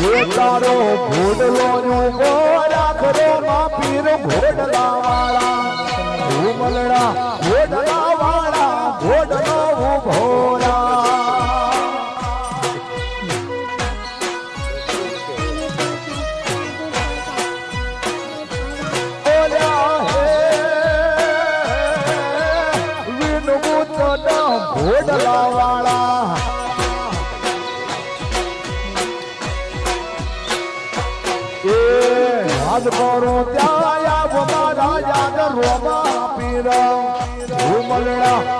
તારો ઘોડલો ઊભો રાખરો માં પીર ભોડલા વાળા ભૂમલડા ભોડલા વાળા ભોડલો ઊભો રા બોલ્યા હે વિનમુતના ઘોડલા વાળા યાદ કરો ત્યાં યાદ રોમા પીર. ઘુમલડા